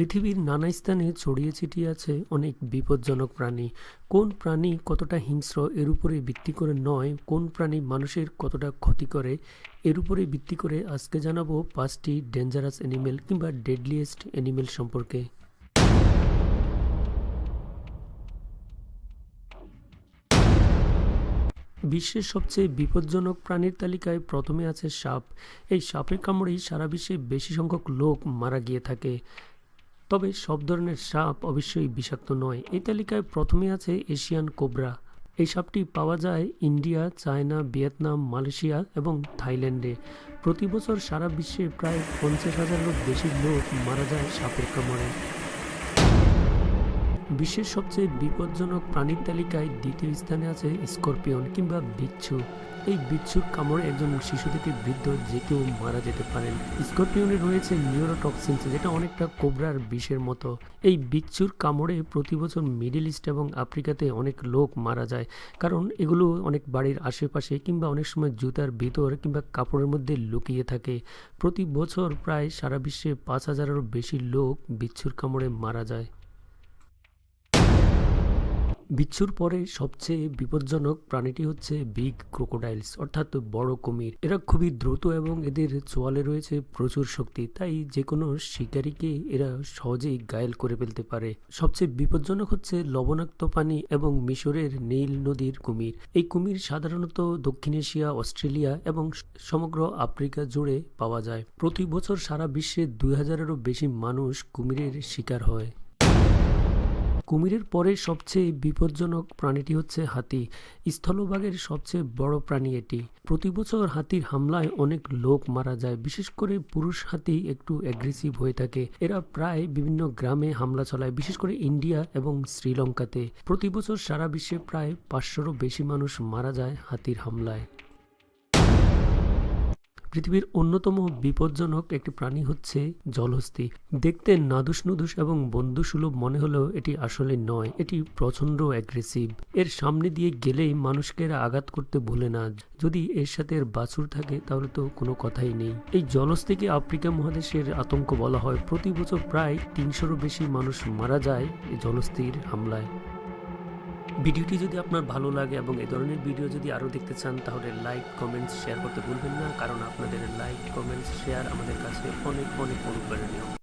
পৃথিবীর নানা স্থানে ছড়িয়ে ছিটিয়ে আছে অনেক বিপজ্জনক প্রাণী। কোন প্রাণী কতটা হিংস্র এর উপরে ভিত্তি করে নয়, কোন প্রাণী মানুষের কতটা ক্ষতি করে এর উপরে ভিত্তি করে আজকে জানাব পাঁচটি ডেঞ্জারাস অ্যানিমেল কিংবা ডেডলিয়েস্ট অ্যানিমেল সম্পর্কে। বিশ্বের সবচেয়ে বিপজ্জনক প্রাণীর তালিকায় প্রথমে আছে সাপ। এই সাপের কামড়েই সারা বিশ্বে বেশি সংখ্যক লোক মারা গিয়ে থাকে। তবে সব ধরনের সাপ অবশ্যই বিষাক্ত নয়। এই তালিকায় প্রথমে আছে এশিয়ান কোবরা। এই সাপটি পাওয়া যায় ইন্ডিয়া, চায়না, ভিয়েতনাম, মালয়েশিয়া এবং থাইল্যান্ডে। প্রতি বছর সারা বিশ্বে প্রায় পঞ্চাশ হাজারেরও বেশি লোক মারা যায় সাপের কামড়ে। বিশ্বের সবচেয়ে বিপজ্জনক প্রাণীর তালিকায় দ্বিতীয় স্থানে আছে স্করপিয়ন কিংবা বিচ্ছু। এই বিচ্ছুর কামড়ে একজন শিশু থেকে বৃদ্ধ যে কেউ মারা যেতে পারেন। স্করপিয়নে রয়েছে নিউরোটক্সিনস, যেটা অনেকটা কোবরার বিষের মতো। এই বিচ্ছুর কামড়ে প্রতি বছর মিডিল ইস্ট এবং আফ্রিকাতে অনেক লোক মারা যায়, কারণ এগুলো অনেক বাড়ির আশেপাশে কিংবা অনেক সময় জুতার ভিতর কিংবা কাপড়ের মধ্যে লুকিয়ে থাকে। প্রতি বছর প্রায় সারা বিশ্বে পাঁচ হাজারেরও বেশি লোক বিচ্ছুর কামড়ে মারা যায়। বিচ্ছুর পরে সবচেয়ে বিপজ্জনক প্রাণীটি হচ্ছে বিগ ক্রোকোডাইলস অর্থাৎ বড় কুমির। এরা খুবই দ্রুত এবং এদের চোয়ালে রয়েছে প্রচুর শক্তি, তাই যে কোনো শিকারীকে এরা সহজেই ঘায়েল করে ফেলতে পারে। সবচেয়ে বিপজ্জনক হচ্ছে লবণাক্ত পানি এবং মিশরের নীল নদীর কুমির। এই কুমির সাধারণত দক্ষিণ এশিয়া, অস্ট্রেলিয়া এবং সমগ্র আফ্রিকা জুড়ে পাওয়া যায়। প্রতি বছর সারা বিশ্বে দুই হাজারেরও বেশি মানুষ কুমিরের শিকার হয়। কুমিরের পরে সবচেয়ে বিপজ্জনক প্রাণীটি হচ্ছে হাতি। স্থলভাগের সবচেয়ে বড় প্রাণী এটি। প্রতি বছর হাতির হামলায় অনেক লোক মারা যায়, বিশেষ করে পুরুষ হাতি একটু অ্যাগ্রেসিভ হয়ে থাকে। এরা প্রায় বিভিন্ন গ্রামে হামলা চালায়, বিশেষ করে ইন্ডিয়া এবং শ্রীলঙ্কাতে। প্রতি বছর সারা বিশ্বে প্রায় পাঁচশোরও বেশি মানুষ মারা যায় হাতির হামলায়। পৃথিবীর অন্যতম বিপজ্জনক একটি প্রাণী হচ্ছে জলহস্তি। দেখতে নাদুস নুদুস এবং বন্ধুসুলভ মনে হলেও এটি আসলে নয়, এটি প্রচণ্ড অ্যাগ্রেসিভ এর সামনে দিয়ে গেলেই মানুষকে আঘাত করতে ভুলে না। যদি এর সাথে এর বাছুর থাকে, তাহলে তো কোনো কথাই নেই। এই জলহস্তিকে আফ্রিকা মহাদেশের আতঙ্ক বলা হয়। প্রতি বছর প্রায় তিনশোরও বেশি মানুষ মারা যায় এই জলহস্তির হামলায়। ভিডিওটি যদি আপনার ভালো লাগে এবং এ ধরনের ভিডিও যদি আরও দেখতে চান, তাহলে লাইক, কমেন্টস, শেয়ার করতে ভুলবেন না, কারণ আপনাদের লাইক, কমেন্টস, শেয়ার আমাদের কাছে অনেক অনেক অনুপ্রেরণীয়।